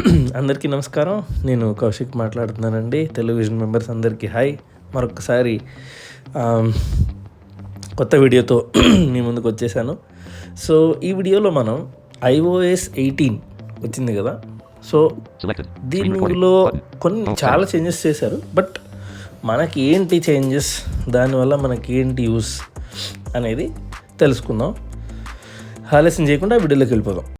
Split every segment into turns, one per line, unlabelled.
అందరికీ నమస్కారం. నేను కౌశిక్ మాట్లాడుతున్నానండి. టెలివిజన్ మెంబర్స్ అందరికీ హాయ్ మరొకసారి కొత్త వీడియోతో మీ ముందుకు వచ్చేసాను. సో ఈ వీడియోలో మనం ఐఓఎస్ ఎయిటీన్ వచ్చింది కదా. సో. దీనిలో. కొన్ని చాలా చేంజెస్ చేశారు. బట్ మనకి ఏంటి చేంజెస్ దానివల్ల మనకి ఏంటి యూస్ అనేది తెలుసుకుందాం. ఆలస్యం చేయకుండా వీడియోలోకి వెళ్ళిపోదాం.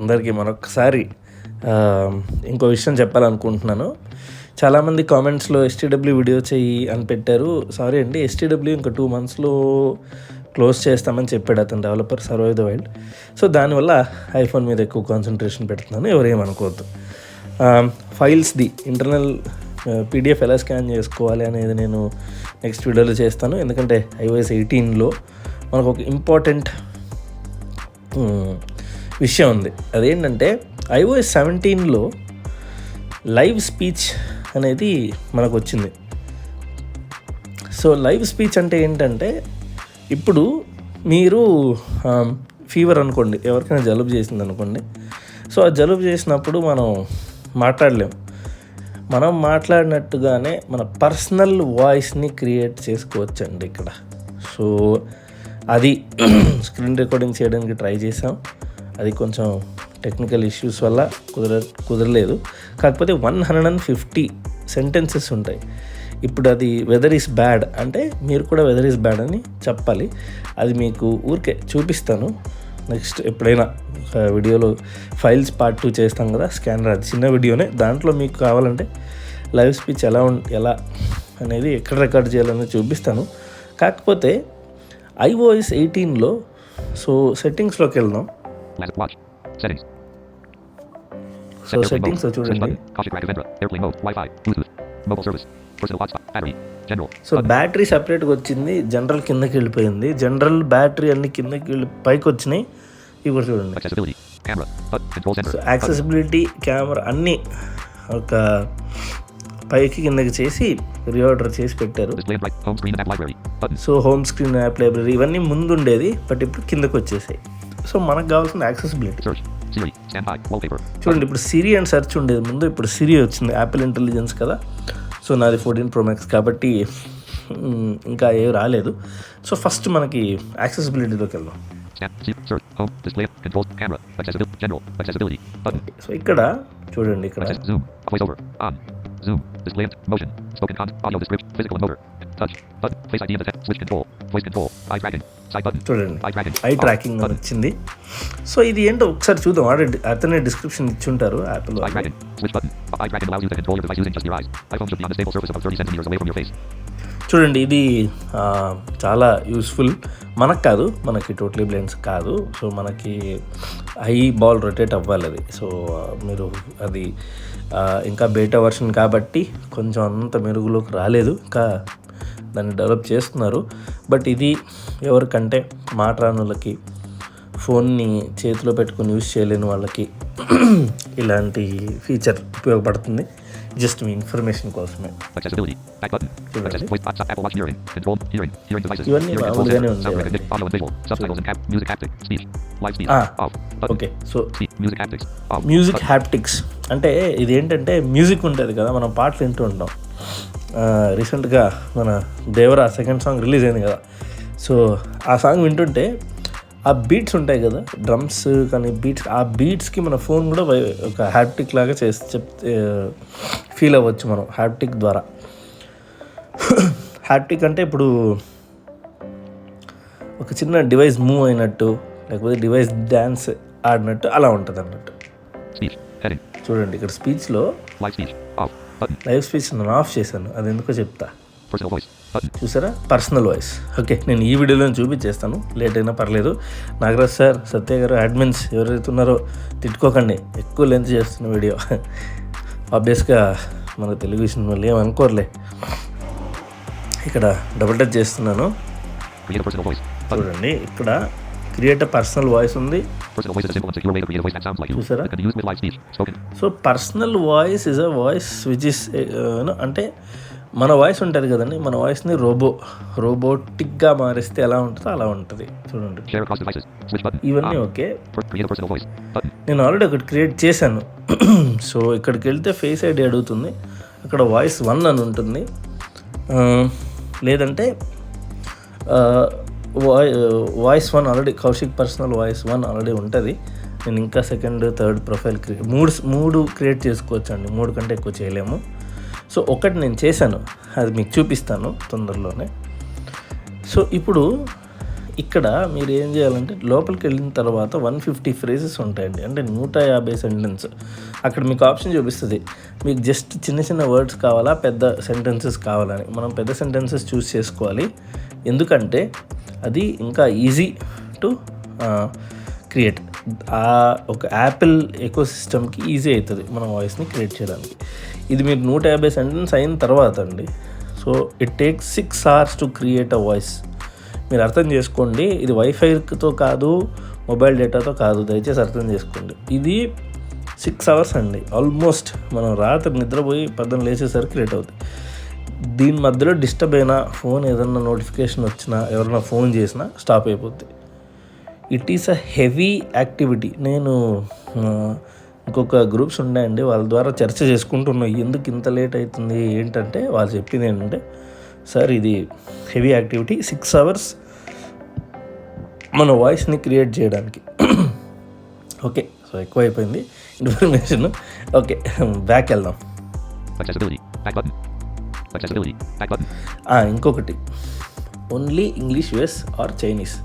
అందరికీ మరొకసారి ఇంకో విషయం చెప్పాలనుకుంటున్నాను. చాలామంది కామెంట్స్లో ఎస్టీడబ్ల్యూ వీడియో చెయ్యి అని పెట్టారు. సారీ అండి ఎస్టీడబ్ల్యూ ఇంకా టూ మంత్స్లో క్లోజ్ చేస్తామని చెప్పాడు అతను developer survive the wild. So దానివల్ల ఐఫోన్ మీద ఎక్కువ కాన్సన్ట్రేషన్ పెడుతున్నాను ఎవరేమనుకోవద్దు ఫైల్స్ది ఇంటర్నల్ పీడిఎఫ్ ఎలా స్కాన్ చేసుకోవాలి అనేది నేను నెక్స్ట్ వీడియోలో చేస్తాను. ఎందుకంటే ఐఓఎస్ ఎయిటీన్లో మనకు ఒక ఇంపార్టెంట్ విషయం ఉంది. అదేంటంటే ఐఓఎస్ సెవెంటీన్లో లైవ్ స్పీచ్ అనేది మనకు వచ్చింది సో లైవ్ స్పీచ్ అంటే ఏంటంటే ఇప్పుడు మీరు ఫీవర్ అనుకోండి ఎవరికైనా జలుబు చేసింది అనుకోండి సో ఆ జలుబు చేసినప్పుడు మనం మాట్లాడలేం. మనం మాట్లాడినట్టుగానే మన పర్సనల్ వాయిస్ని క్రియేట్ చేసుకోవచ్చండి ఇక్కడ. సో అది స్క్రీన్ రికార్డింగ్ చేయడానికి ట్రై చేసాం అది కొంచెం టెక్నికల్ ఇష్యూస్ వల్ల కుదర కుదరలేదు. కాకపోతే one hundred and fifty sentences ఉంటాయి. ఇప్పుడు అది వెదర్ ఈస్ బ్యాడ్ అంటే మీరు కూడా వెదర్ ఈస్ బ్యాడ్ అని చెప్పాలి. అది మీకు ఊరికే చూపిస్తాను. నెక్స్ట్ ఎప్పుడైనా ఒక వీడియోలో ఫైల్స్ పార్ట్ టూ చేస్తాం కదా స్కానర్ అది చిన్న వీడియోనే. దాంట్లో మీకు కావాలంటే లైవ్ స్పీచ్ ఎలా ఎలా అనేది ఎక్కడ రికార్డ్ చేయాలని చూపిస్తాను. కాకపోతే ఐఓఎస్ ఎయిటీన్లో సో సెట్టింగ్స్లోకి వెళ్దాం. సో బ్యాటరీ సపరేట్గా వచ్చింది జనరల్ కిందకి వెళ్ళిపోయింది. జనరల్ బ్యాటరీ అన్ని కిందకి పైకి వచ్చినాయి ఇప్పుడు చూడండి. యాక్సెసిబిలిటీ కెమెరా అన్ని ఒక పైకి కిందకి చేసి రీఆర్డర్ చేసి పెట్టారు.
So home screen app library
ఇవన్నీ ముందు ఉండేది బట్ ఇప్పుడు కిందకి వచ్చేసాయి సో మనకు కావాల్సిన యాక్సెసిబిలిటీ. చూడండి ఇప్పుడు సిరి అండ్ సెర్చ్ ఉండేది ముందు ఇప్పుడు సిరి వచ్చింది. యాపిల్ ఇంటెలిజెన్స్ కదా. సో నాది ఫోర్టీన్ ప్రో మ్యాక్స్ కాబట్టి ఇంకా ఏవి రాలేదు. సో ఫస్ట్ మనకి యాక్సెసిబిలిటీలోకి వెళ్దాం. సో ఇక్కడ చూడండి ఇక్కడ.
Touch. Button. Face ID and the Switch control. Voice control. Eye tracking. Side button.
చూడండి
Eye tracking.
ఐ. ట్రాకింగ్ అని. వచ్చింది సో ఇది ఏంటో ఒకసారి చూద్దాం ఆడే అతనే description ఇచ్చుంటారు Apple
Eye tracking. Switch button. Eye tracking allows you to control your device using just your eyes. iPhone should be on a stable surface about 30 centimeters away from your face.
చూడండి ఇది చాలా useful మనకు కాదు మనకి totally blinds కాదు so మనకి eyeball rotate అవ్వాలి అది సో మీరు అది ఇంకా బేటా వర్షన్ కాబట్టి కొంచెం అంత మెరుగులోకి రాలేదు ఇంకా దాన్ని డెవలప్ చేస్తున్నారు. బట్ ఇది ఎవరికంటే మాట్రానులకి ఫోన్ని చేతిలో పెట్టుకొని యూస్ చేయలేని వాళ్ళకి ఇలాంటి ఫీచర్ ఉపయోగపడుతుంది. జస్ట్ మీ ఇన్ఫర్మేషన్ కోసమే. ఓకే.
So music haptics.
అంటే ఇది ఏంటంటే మ్యూజిక్ ఉంటుంది కదా మనం పాటలు వింటూ ఉంటాం. రీసెంట్గా మన దేవరా సెకండ్ సాంగ్ రిలీజ్ అయింది కదా. సో ఆ సాంగ్ వింటుంటే ఆ బీట్స్ ఉంటాయి కదా డ్రమ్స్ కానీ బీట్స్ ఆ బీట్స్కి మన ఫోన్ కూడా ఒక హ్యాప్టిక్ లాగా చేసి చెప్తే ఫీల్ అవ్వచ్చు మనం హ్యాప్టిక్ ద్వారా. హ్యాప్టిక్ అంటే ఇప్పుడు ఒక చిన్న డివైస్ మూవ్ అయినట్టు లేకపోతే డివైస్ డ్యాన్స్ ఆడినట్టు అలా ఉంటుంది అన్నట్టు. చూడండి ఇక్కడ స్పీచ్లో లైవ్ స్పీచ్ నేను ఆఫ్ చేశాను అది ఎందుకో చెప్తా. చూసారా? పర్సనల్ వాయిస్ ఓకే నేను ఈ వీడియోలో చూపించేస్తాను లేట్ అయినా పర్లేదు. నాగరాజ్ సార్ సత్య గారు అడ్మిన్స్ ఎవరైతే ఉన్నారో తిట్టుకోకండి ఎక్కువ లెంత్ చేస్తున్న వీడియో. ఆబ్వియస్గా మన తెలుగు విషయం వాళ్ళు ఏమనుకోరులే ఇక్కడ డబుల్ టచ్ చేస్తున్నాను. చూడండి ఇక్కడ క్రియేట్ పర్సనల్ వాయిస్ ఉంది.
So personal voice is a voice
which is అంటే మన వాయిస్ ఉంటుంది కదండి. మన వాయిస్ని రోబో రోబోటిక్గా మారిస్తే ఎలా ఉంటుందో అలా ఉంటుంది. చూడండి. ఇవన్నీ ఓకే. నేను ఆల్రెడీ ఒకటి క్రియేట్ చేశాను. సో ఇక్కడికి వెళ్తే ఫేస్ ఐడి అడుగుతుంది. అక్కడ వాయిస్ వన్ అని ఉంటుంది. లేదంటే voice one already Kaushik personal voice one already ఉంటుంది. నేను ఇంకా సెకండ్ థర్డ్ ప్రొఫైల్ క్రియేట్ మూడు మూడు క్రియేట్ చేసుకోవచ్చు అండి మూడు కంటే ఎక్కువ చేయలేము. సో ఒకటి నేను చేశాను. అది మీకు చూపిస్తాను తొందరలోనే. సో ఇప్పుడు ఇక్కడ మీరు ఏం చేయాలంటే లోపలికి వెళ్ళిన తర్వాత వన్ ఫిఫ్టీ ఫ్రేజెస్ ఉంటాయండి. అంటే నూట యాభై సెంటెన్స్. అక్కడ మీకు ఆప్షన్ చూపిస్తుంది. మీకు జస్ట్ చిన్న చిన్న వర్డ్స్ కావాలా పెద్ద సెంటెన్సెస్ కావాలని. మనం పెద్ద సెంటెన్సెస్ చూస్ చేసుకోవాలి. ఎందుకంటే అది ఇంకా ఈజీ టు క్రియేట్ ఆ ఒక యాపిల్ ఎకో సిస్టమ్కి ఈజీ అవుతుంది మన వాయిస్ని క్రియేట్ చేయడానికి. ఇది మీరు నూట యాభై సెంటెన్స్ అయిన తర్వాత అండి. So it takes six hours to create a voice మీరు అర్థం చేసుకోండి ఇది వైఫైతో కాదు మొబైల్ డేటాతో కాదు దయచేసి అర్థం చేసుకోండి. ఇది సిక్స్ అవర్స్ అండి. ఆల్మోస్ట్ మనం రాత్రి నిద్రపోయి పద్దెన లేచేసరికి లేట్ అవుతుంది దీని మధ్యలో డిస్టర్బ్ అయినా ఫోన్ ఏదన్నా నోటిఫికేషన్ వచ్చినా ఎవరైనా ఫోన్ చేసినా స్టాప్ అయిపోద్ది. It is a heavy activity నేను ఇంకొక గ్రూప్స్ ఉన్నాయండి వాళ్ళ ద్వారా చర్చ చేసుకుంటున్నాం. ఎందుకు ఇంత లేట్ అవుతుంది? ఏంటంటే వాళ్ళు చెప్పింది ఏంటంటే సార్ ఇది హెవీ యాక్టివిటీ సిక్స్ అవర్స్ మన వాయిస్ని క్రియేట్ చేయడానికి. ఓకే సో ఎక్కువ అయిపోయింది ఇన్ఫర్మేషన్ ఓకే బ్యాక్ వెళ్దాం. ఇంకొకటి. Only English ways or Chinese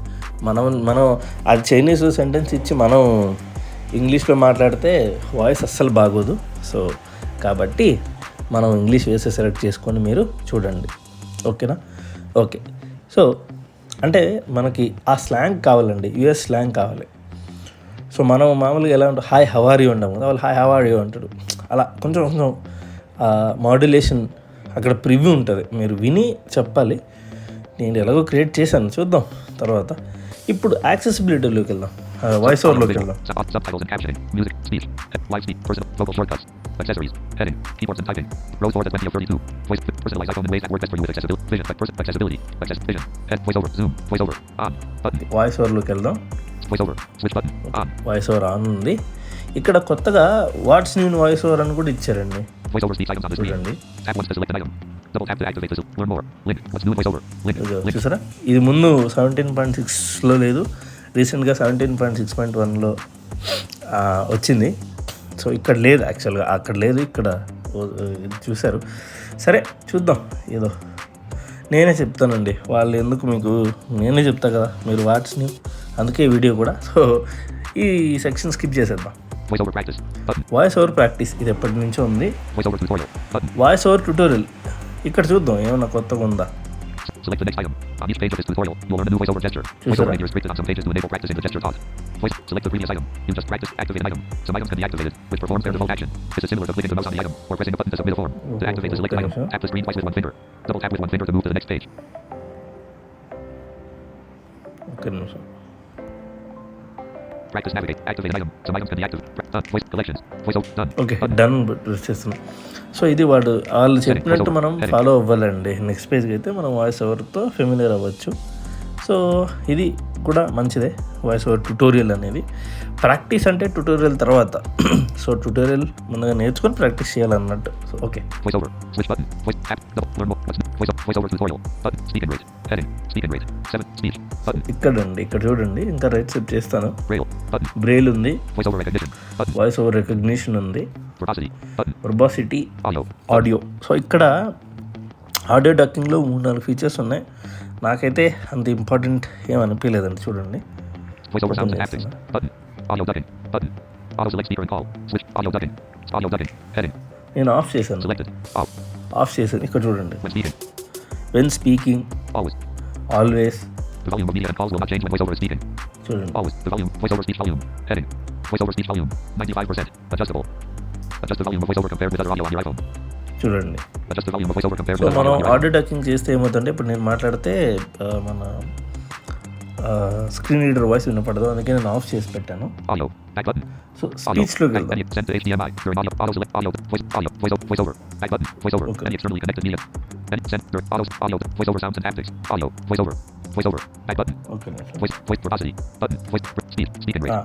మనం మనం అది చైనీస్ సెంటెన్స్ ఇచ్చి మనం ఇంగ్లీష్లో మాట్లాడితే వాయిస్ అస్సలు బాగోదు. సో కాబట్టి మనం ఇంగ్లీష్ వేసే సెలెక్ట్ చేసుకొని మీరు చూడండి. ఓకేనా ఓకే సో అంటే మనకి ఆ స్లాంగ్ కావాలండి. యుఎస్ స్లాంగ్ కావాలి. సో మనం మామూలుగా ఎలా ఉంటాం? హాయ్ హవారి ఉంటాం కదా? వాళ్ళు హాయ్ హవారి అంటాడు అలా కొంచెం కొంచెం మాడ్యులేషన్ అక్కడ ప్రివ్యూ ఉంటుంది మీరు విని చెప్పాలి నేను ఎలాగో క్రియేట్ చేశాను చూద్దాం తర్వాత ఇప్పుడు యాక్సెసిబిలిటీలోకి వెళ్దాం వాయిస్ ఓవర్లోకి. వెళ్దాం
uh, and. Accessories. Heading. Keyboards and typing. Row 4 to 20 of 32. Voice. Personalized iPhone in ways that work best for you with accessibility. Vision. Person. Accessibility. Access. Vision. Head. Voiceover. Zoom. Voiceover. On. Button.
Voice ఓవర్లోకి వెళ్దాం
Voiceover. Switch button. On.
Voice over on ఉంది ఇక్కడ కొత్తగా watts new voice over అని కూడా ఇచ్చారండి
Voiceover speech items on the screen. Tap once to select an item. Double tap to activate this. Learn more. Link. What's new in voiceover? Link. Link.
చూసారా ఇది ముందు seventeen point సిక్స్లో లేదు రీసెంట్గా seventeen point six point వన్లో వచ్చింది so ఇక్కడ లేదు యాక్చువల్గా అక్కడ లేదు ఇక్కడ చూశారు సరే చూద్దాం ఏదో నేనే చెప్తానండి వాళ్ళు ఎందుకు మీకు నేనే చెప్తా కదా మీరు వాట్స్ని అందుకే వీడియో కూడా సో ఈ సెక్షన్ స్కిప్ చేసేద్దాం. వాయిస్ ఓవర్ ప్రాక్టీస్ ఇది ఎప్పటి నుంచో ఉంది
Voiceover tutorial. Button.
Voiceover tutorial ఇక్కడ చూద్దాం ఏమన్నా కొత్తగా ఉందా
Select the next item. On each page of this tutorial, you'll learn a new voiceover gesture.
Choose
Voiceover
that.
meter is created on some pages to enable practice in the gesture pod. Voice. Select the previous item. You just practice activate an item. Some items can be activated, which performs their default action. This is similar to clicking the mouse on the item or pressing a button to submit a form. To activate the selected item,
Okay, sure.
tap the screen twice with one finger. Double tap with one finger to move to the next page.
ఒక్క నిమిషం
Practice navigate. Activate item. Some items can be activated. Done. Voice collections. Voiceover. Done.
Okay done press చేస్తున్నాం. So ఇది వాడు వాళ్ళు చెప్పినట్టు మనం follow అవ్వాలండి. Next పేజ్కి అయితే మనం వాయిస్ ఓవర్తో ఫెమిలియర్ అవ్వచ్చు. సో ఇది కూడా మంచిదే. వాయిస్ ఓవర్ ట్యుటోరియల్ అనేది. ప్రాక్టీస్ అంటే ట్యుటోరియల్ తర్వాత. సో ట్యుటోరియల్ ముందుగా నేర్చుకొని ప్రాక్టీస్ చేయాలన్నట్టు. సో ఓకే ఇక్కడ ఉండి ఇక్కడ చూడండి ఇంకా రైట్ సెట్ చేస్తాను. బ్రెయిల్ ఉంది. వాయిస్ ఓవర్ రికగ్నిషన్ ఉంది.
ప్రొబాసిటీ
ఆడియో సో ఇక్కడ ఆడియో డక్కింగ్లో మూడు నాలుగు ఫీచర్స్ ఉన్నాయి. నాకైతే అంత ఇంపార్టెంట్ ఏమనిపించలేదండి చూడండి. నేను ఆఫ్ చేశాను. ఆఫ్ చేశాను. ఇక్కడ చూడండి.
When speaking Always.
Always
The volume of media and calls will not change when voiceover is speaking.
చూడండి
Always. The volume. Voiceover speech volume. Heading. Voiceover speech volume. 95%. Adjustable. Adjust the volume of voiceover compared with other audio on your iPhone.
చూడండి
Adjust the volume of voiceover compared
so
with other
మనం. Audio ducking చేస్తే ఏమవుతుందంటే ఇప్పుడు నేను మాట్లాడితే మన screen reader voice వినపడదు. అందుకే నేను ఆఫ్ చేసి పెట్టాను. Ah.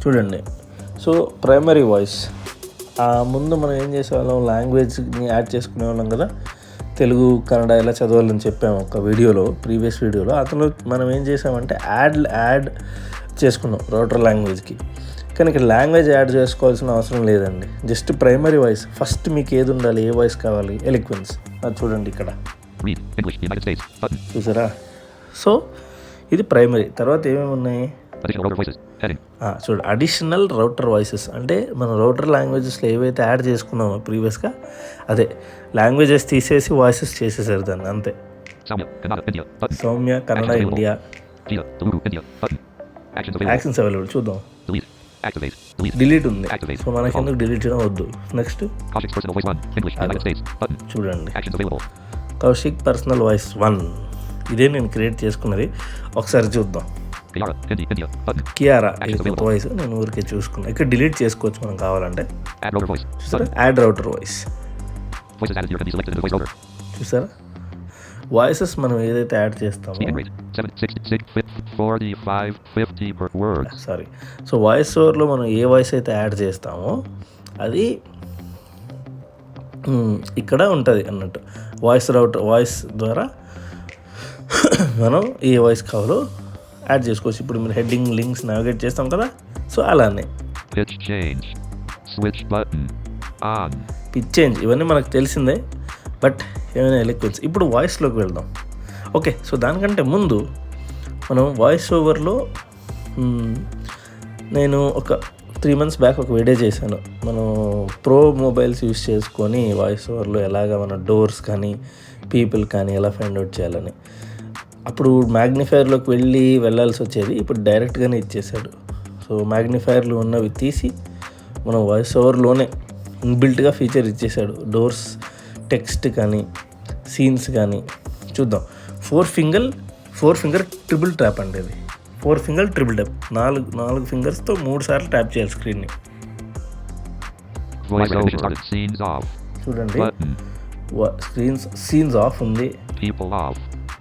చూడండి. సో ప్రైమరీ వాయిస్ ముందు మనం ఏం చేసేవాళ్ళం? లాంగ్వేజ్ యాడ్ చేసుకునే వాళ్ళం కదా? తెలుగు కన్నడ ఎలా చదవాలని చెప్పాము ఒక వీడియోలో ప్రీవియస్ వీడియోలో. అతను మనం ఏం చేసామంటే యాడ్ యాడ్ చేసుకున్నాం రోటర్ లాంగ్వేజ్కి. కానీ ఇక్కడ లాంగ్వేజ్ యాడ్ చేసుకోవాల్సిన అవసరం లేదండి. Just primary voice. ఫస్ట్ మీకు ఏది ఉండాలి? ఏ వాయిస్ కావాలి? ఎలిక్వెన్స్. అది చూడండి ఇక్కడ. చూసారా? సో ఇది ప్రైమరీ. తర్వాత ఏమేమి ఉన్నాయి? చూడు అడిషనల్ రౌటర్ వాయిసెస్ అంటే మన రౌటర్ లాంగ్వేజెస్లో ఏవైతే యాడ్ చేసుకున్నామో ప్రీవియస్గా అదే లాంగ్వేజెస్ తీసేసి వాయిసెస్ చేసేసారు దాన్ని అంతే.
Soumya Kannada India. Actions available
చూద్దాం. డిలీట్ ఉంది. సో మనకి ఎందుకు డిలీట్ చేయడం వద్దు. నెక్స్ట్ చూడండి. కౌశిక్ పర్సనల్ వాయిస్ వన్ ఇదే నేను క్రియేట్ చేసుకున్నది. ఒకసారి చూద్దాం. కియారా వాయిస్ నేను ఊరికే చూసుకున్నాను ఇక్కడ డిలీట్ చేసుకోవచ్చు మనం కావాలంటే యాడ్ రౌటర్ వాయిస్ చూసారా వాయిసెస్ మనం ఏదైతే యాడ్ చేస్తామో సారీ సో వాయిస్ ఓవర్లో మనం ఏ వాయిస్ అయితే యాడ్ చేస్తామో అది ఇక్కడ ఉంటుంది అన్నట్టు వాయిస్ రౌటర్ వాయిస్ ద్వారా మనం ఏ వాయిస్ కావాలో యాడ్ చేసుకోవచ్చు. ఇప్పుడు మీరు హెడ్డింగ్ లింక్స్ నావిగేట్ చేస్తాం కదా? సో అలానే.
Pitch change. Switch button. On.
Pitch change ఇవన్నీ మనకు తెలిసిందే. బట్ ఏమైనా ఎలిక్వెన్స్ ఇప్పుడు వాయిస్లోకి వెళ్దాం. ఓకే సో దానికంటే ముందు మనం వాయిస్ ఓవర్లో నేను ఒక త్రీ మంత్స్ బ్యాక్ ఒక వీడియో చేశాను. మనం ప్రో మొబైల్స్ యూస్ చేసుకొని వాయిస్ ఓవర్లో ఎలాగ మన డోర్స్ కానీ పీపుల్ కానీ ఎలా ఫైండ్ అవుట్ చేయాలని. అప్పుడు మ్యాగ్నిఫైర్లోకి వెళ్ళి వెళ్ళాల్సి వచ్చేది ఇప్పుడు డైరెక్ట్గానే ఇచ్చేసాడు సో మ్యాగ్నిఫైర్లు ఉన్నవి తీసి మనం వాయిస్ ఓవర్లోనే ఇన్బిల్ట్గా ఫీచర్ ఇచ్చేసాడు డోర్స్ టెక్స్ట్ కానీ సీన్స్ కానీ చూద్దాం. Four finger four finger triple tap అండి ఇది ఫోర్ ఫింగర్ ట్రిపుల్ ట్యాప్ నాలుగు నాలుగు ఫింగర్స్తో మూడు సార్లు ట్యాప్ చేయాలి స్క్రీన్ని. చూడండి. స్క్రీన్స్ సీన్స్ ఆఫ్ ఉంది.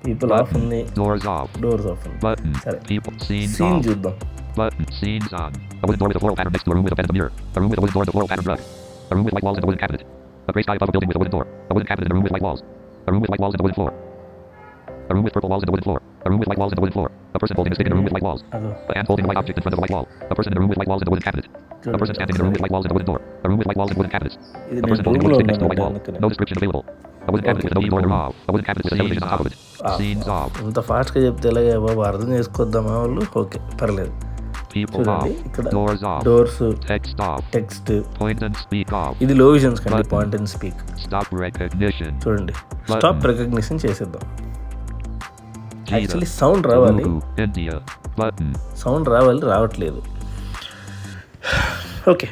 పీపుల్ ఆఫ్ ఉంది
Doors off.
డోర్స్ ఆఫ్ ఉంది
Button.
Sorry.
People. Scenes
scene
off.
చూద్దాం
Button. Scenes on. A wooden door with a floral pattern next to a room with a bed and a mirror. A room with a wooden door and a floral pattern rug. A room with white walls and a wooden cabinet. A gray sky above a building with a wooden door. A wooden cabinet and a room with white walls. A room with white walls and a wooden floor. A room with purple walls and a wooden floor. A room with white walls and a wooden floor. A person holding a stick in a room with white walls.
అదో
A hand holding a white object in front of a white wall. A person in a room with white walls and a wooden cabinet. A person standing in a room with white walls and a wooden door. A room with white walls and wooden cabinets.
ఇది
A person
నేను
holding a
రూమ్లో
wooden stick next to a white
ఉన్నాను
wall.
అందుకనే
No description available. A wooden cabinet with no keyboard or off. A wooden cabinet with a television on top of it.
Ah.
Scenes off.
ఇంత ఫాస్ట్గా చెప్తే ఎలాగే బాబు అర్థం చేసుకొద్దామా వాళ్ళు okay పర్లేదు
People
చూడండి
off.
ఇక్కడ
Doors off.
Doors
Text off.
Text
Point and speak off.
ఇది లో విజన్స్ కండి
Button.
Point and speak
Stop recognition.
చూడండి
Button.
స్టాప్ రికగ్నిషన్ చేసేద్దాం
Gita.
యాక్చువల్లీ సౌండ్ రావాలి. సౌండ్ రావాలి రావట్లేదు. ఓకే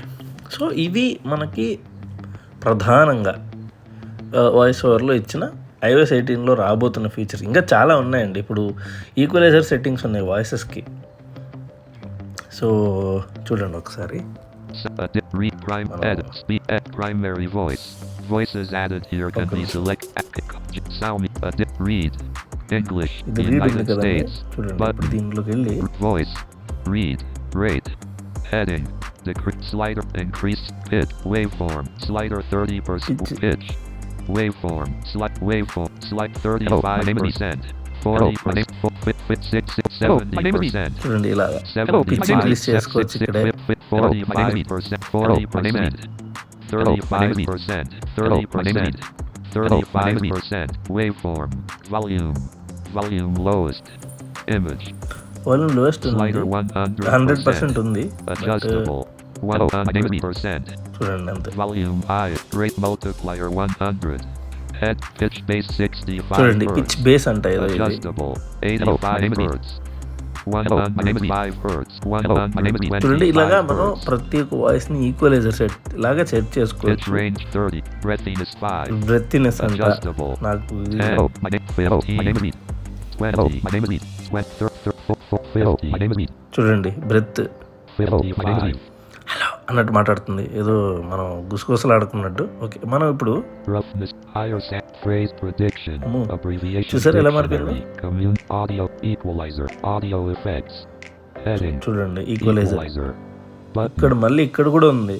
సో ఇవి మనకి ప్రధానంగా వాయిస్ ఓవర్లో ఇచ్చిన ఐఓఎస్ ఎయిటీన్లో రాబోతున్న ఫీచర్స్ ఇంకా చాలా ఉన్నాయండి. ఇప్పుడు ఈక్వలైజర్ సెట్టింగ్స్ ఉన్నాయి వాయిసెస్కి సో చూడండి ఒకసారి.
Primary voice. Voices added here can be select j- sound di- read. English, United States, button, voice, read, rate, heading, decrease, slider, increase, pitch, waveform, slider 30%,
pitch,
waveform, slide, waveform, slide 35%. 40%, 70%, 45%, 40%, 35%, 30%, 35%, waveform, volume. Volume lowest. Image.
Volume lowest ఉంది
Slider one hundred
hundred percent
percent.
ఉంది
Adjustable. 101. My name is me. Percent.
చూడండి అంతే
Volume high. Rate multiplier 100. Head pitch base 65
చూడండి
hertz.
Pitch base అంట ఏదో ఇది
Adjustable. 805 hertz. One on my name is 5 hertz. One on my name is
చూడండి ఇలాగా
25
మనం
hertz.
ప్రతి ఒక్క వాయిస్ని ఈక్వలైజర్ సెట్ ఇలాగా సెట్
Pitch
చేసుకోవచ్చు
range 30. Breathiness 5.
బ్రెత్తినెస్ అంట
Adjustable.
నాకు చూడండి బ్రెత్ హలో అన్నట్టు మాట్లాడుతుంది. ఏదో మనం గుసగుసలాడుతున్నట్టు ఓకే మనం ఇప్పుడు చూసారు ఎలా చూడండి ఈక్వలైజర్ ఇక్కడ మళ్ళీ ఇక్కడ కూడా ఉంది.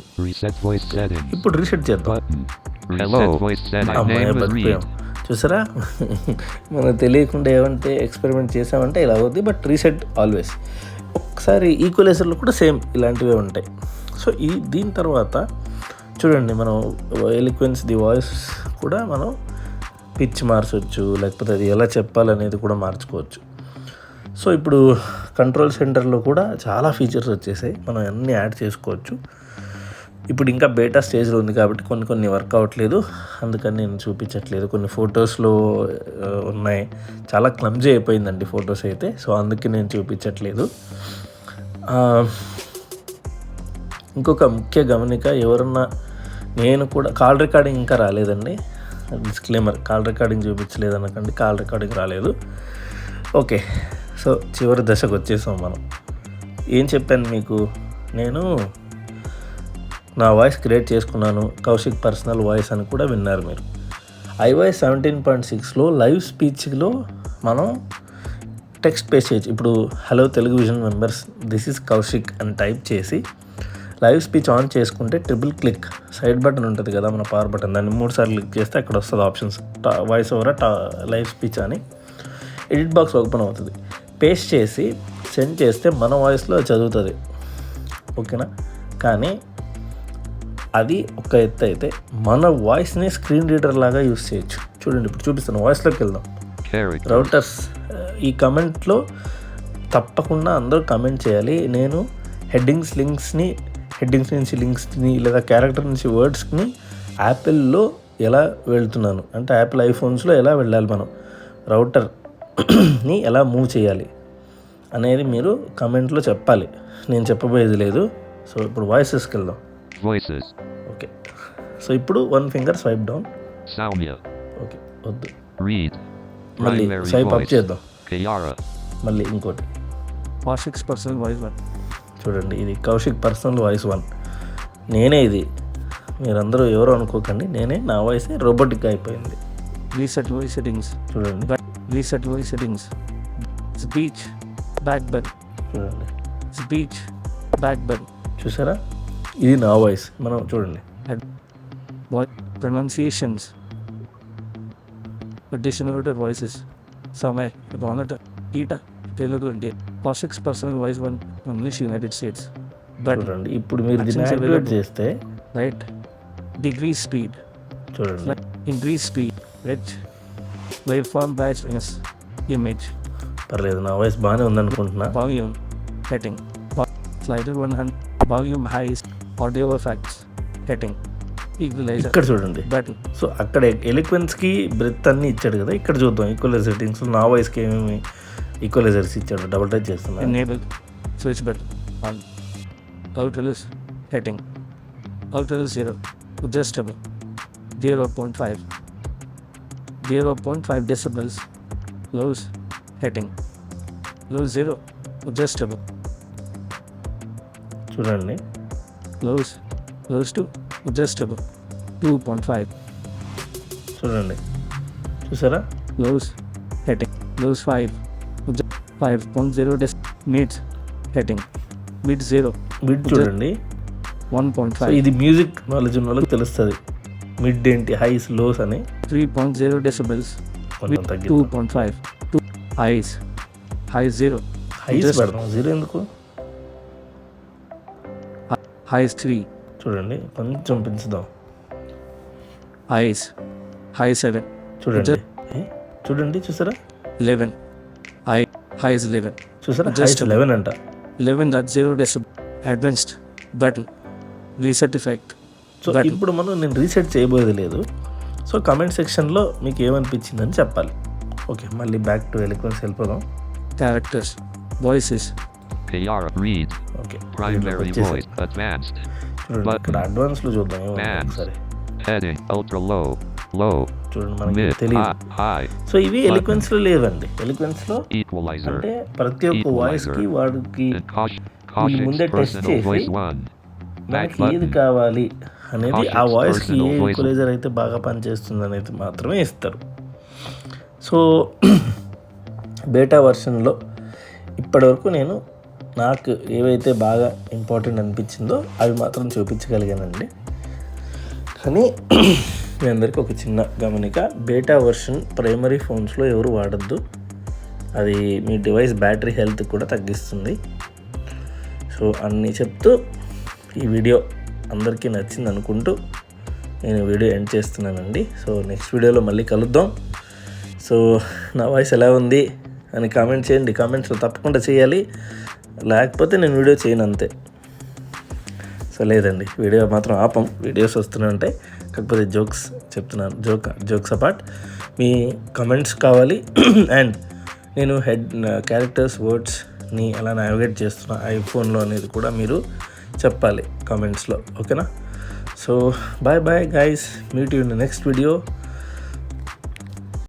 ఇప్పుడు రీసెట్ చేద్దాం. చూసారా? మనకు తెలియకుండా ఏమంటే ఎక్స్పెరిమెంట్ చేసామంటే ఇలా అవుద్ది బట్ రీసెట్ ఆల్వేస్ ఒకసారి ఈక్వలైజర్లో కూడా సేమ్ ఇలాంటివే ఉంటాయి. సో ఈ దీని తర్వాత చూడండి మనం ఎలిక్వెన్స్ ది వాయిస్ కూడా మనం పిచ్ మార్చవచ్చు లేకపోతే అది ఎలా చెప్పాలనేది కూడా మార్చుకోవచ్చు. సో ఇప్పుడు కంట్రోల్ సెంటర్లో కూడా చాలా ఫీచర్స్ వచ్చేసాయి. మనం అన్నీ యాడ్ చేసుకోవచ్చు. ఇప్పుడు ఇంకా బేటా స్టేజ్లో ఉంది కాబట్టి కొన్ని కొన్ని వర్క్ అవ్వట్లేదు అందుకని నేను చూపించట్లేదు. కొన్ని ఫొటోస్లో ఉన్నాయి. చాలా క్లమ్జీ అయిపోయిందండి ఫొటోస్ అయితే. సో అందుకే నేను చూపించట్లేదు. ఇంకొక ముఖ్య గమనిక ఎవరన్నా నేను కూడా కాల్ రికార్డింగ్ ఇంకా రాలేదండి. డిస్క్లైమర్ కాల్ రికార్డింగ్ చూపించలేదు అనకండి కాల్ రికార్డింగ్ రాలేదు. ఓకే. సో చివరి దశకు వచ్చేసాం మనం. ఏం చెప్పాను మీకు? నేను నా వాయిస్ క్రియేట్ చేసుకున్నాను. కౌశిక్ పర్సనల్ వాయిస్ అని కూడా విన్నారు మీరు. ఐవాయిస్ సెవెంటీన్ పాయింట్ సిక్స్లో లైవ్ స్పీచ్లో మనం టెక్స్ట్ పేస్ట్ చేయొచ్చు ఇప్పుడు hello Telugu vision members this is Kaushik అని టైప్ చేసి లైవ్ స్పీచ్ ఆన్ చేసుకుంటే ట్రిపుల్ క్లిక్. సైడ్ బటన్ ఉంటుంది కదా మన పవర్ బటన్ దాన్ని మూడు సార్లు క్లిక్ చేస్తే అక్కడ వస్తుంది ఆప్షన్స్. వాయిస్ ఓవర్ టా లైవ్ స్పీచ్ అని ఎడిట్ బాక్స్ ఓపెన్ అవుతుంది. పేస్ట్ చేసి సెండ్ చేస్తే మన వాయిస్లో చదువుతుంది. ఓకేనా? కానీ అది ఒక ఎత్తు అయితే మన వాయిస్ని స్క్రీన్ రీడర్ లాగా యూస్ చేయొచ్చు. చూడండి ఇప్పుడు చూపిస్తాను వాయిస్లోకి వెళ్దాం. రౌటర్స్ ఈ కమెంట్లో తప్పకుండా అందరూ కమెంట్ చేయాలి. నేను హెడ్డింగ్స్ లింక్స్ని హెడ్డింగ్స్ నుంచి లింక్స్ని లేదా క్యారెక్టర్ నుంచి వర్డ్స్ని యాపిల్లో ఎలా వెళ్తున్నాను? అంటే యాపిల్ ఐఫోన్స్లో ఎలా వెళ్ళాలి మనం? రౌటర్ని ఎలా మూవ్ చేయాలి? అనేది మీరు కమెంట్లో చెప్పాలి. నేను చెప్పబోయేది లేదు. సో ఇప్పుడు వాయిసెస్కి వెళ్దాం.
Voices.
ఓకే సో ఇప్పుడు one finger swipe down
Soumya.
Okay వద్దు
Reed.
మళ్ళీ స్వైప్ అప్. చేద్దాం
Kayara.
మళ్ళీ ఇంకోటి
Kaushik's personal voice one.
చూడండి ఇది కౌశిక్ పర్సనల్ వాయిస్ వన్ నేనే ఇది మీరందరూ ఎవరు అనుకోకండి నేనే నా వాయిసే రోబోటిక్ అయిపోయింది
Reset voice settings.
చూడండి
reset voice settings. Speech. Back button.
చూడండి
Speech. Back button.
చూసారా ఇది నా వాయిస్. మనం చూడండి.
ప్రొనౌన్సియేషన్స్ అడిషనల్ వాయిసెస్ సమయ బాగున్నట్టు ఈట తెలుగు అంటే పర్సెక్స్ personal voice one English United States
but ఇప్పుడు మీరు చేస్తే
రైట్ డిగ్రీ స్పీడ్
చూడండి.
ఇంక్రీజ్ స్పీడ్ రెచ్ వైఫ్ ఫార్మ్ బ్యాచ్ ఇమేజ్
పర్లేదు నా వాయిస్ బాగానే ఉందనుకుంటున్నా.
బాగ్యూమ్ setting slider one hundred బాగ్యూమ్ heist audio facts హెటింగ్
ఇక్కడ చూడండి. సో అక్కడ ఎలిక్వెన్స్కి బ్రెత్ అన్ని ఇచ్చాడు కదా ఇక్కడ చూద్దాం. ఈక్వలైజర్ సెట్టింగ్స్ నా వయసుకి ఏమేమి ఈక్వలైజర్స్ ఇచ్చాడు డబుల్ టచ్ చేస్తున్నా
ఎనేబుల్ స్విచ్ బెట్ on how to lows హెట్టింగ్ how to lows zero adjustable zero point five zero point five decibels lows హెట్టింగ్ lows zero adjustable
చూడండి.
close. Two to two point five
చూడండి. చూసారా?
Close హెటింగ్ close five five point zero డెస్ mid హెటింగ్ mid zero
mid చూడండి. One
point five
ఇది music knowledge ఉన్న వాళ్ళకి తెలుస్తుంది. Mid ఏంటి? హైస్ లోస్ అని.
Three point zero decibels
two point
five two highs high
zero
highs
పెడతాం జీరో ఎందుకు?
Highs 3
చూడండి కొంచెం పెంచుదాం.
Highs high 7
చూడండి? చూడండి చూసారా?
11 high highs 11
చూసారా? హైస్ లెవెన్ అంట.
11 at 0 decibel advanced button reset effect
so ఇప్పుడు మనం నేను రీసెట్ చేయబోయేది లేదు. సో కమెంట్ సెక్షన్లో మీకు ఏమనిపించిందని చెప్పాలి. ఓకే మళ్ళీ బ్యాక్ టు ఎలిక్వెన్స్ వెళ్ళిపోదాం.
Characters
voices Reed.
Okay
Primary voice. Advanced.
చూడండి ఇక్కడ అడ్వాన్స్లో చూద్దాం ఏమో
Bands.
సరే
Heading. Ultra low. Low.
చూడండి మనకి. తెలియదు. సో ఇవి ఎలిక్వెన్స్లో లేవండి ఎలిక్వెన్స్లో
Equalizer.
అంటే ప్రతి ఒక్క వాడికి
And caution. Cautious
ముందే టెస్ట్ చేసి
1. Back
మనకి ఏది. కావాలి అనేది ఆ వాయిస్కి ఏ. ఈక్వలైజర్ అయితే బాగా పనిచేస్తుంది అనేది మాత్రమే ఇస్తారు సో బేటా వర్షన్లో ఇప్పటివరకు నేను నాకు ఏవైతే బాగా ఇంపార్టెంట్ అనిపించిందో అవి మాత్రం చూపించగలిగానండి. కానీ మీ అందరికీ ఒక చిన్న గమనిక బేటా వర్షన్ ప్రైమరీ ఫోన్స్లో ఎవరు వాడద్దు. అది మీ డివైస్ బ్యాటరీ హెల్త్ కూడా తగ్గిస్తుంది. సో అన్నీ చెప్తూ ఈ వీడియో అందరికీ నచ్చింది అనుకుంటూ నేను వీడియో ఎండ్ చేస్తున్నానండి. సో నెక్స్ట్ వీడియోలో మళ్ళీ కలుద్దాం. సో నా వాయిస్ ఎలా ఉంది అని కామెంట్ చేయండి. కామెంట్స్లో తప్పకుండా చేయాలి. లేకపోతే నేను వీడియో చేయను అంతే. సో లేదండి వీడియో మాత్రం ఆపం. వీడియోస్ వస్తూనే ఉంటాయి కాకపోతే జోక్స్ చెప్తున్నాను. Joke jokes apart. మీ కమెంట్స్ కావాలి. అండ్ నేను హెడ్ క్యారెక్టర్స్ వర్డ్స్ని ఎలా నావిగేట్ చేస్తున్నా ఐఫోన్లో అనేది కూడా మీరు చెప్పాలి కామెంట్స్లో. ఓకేనా? So bye bye guys meet you in next video.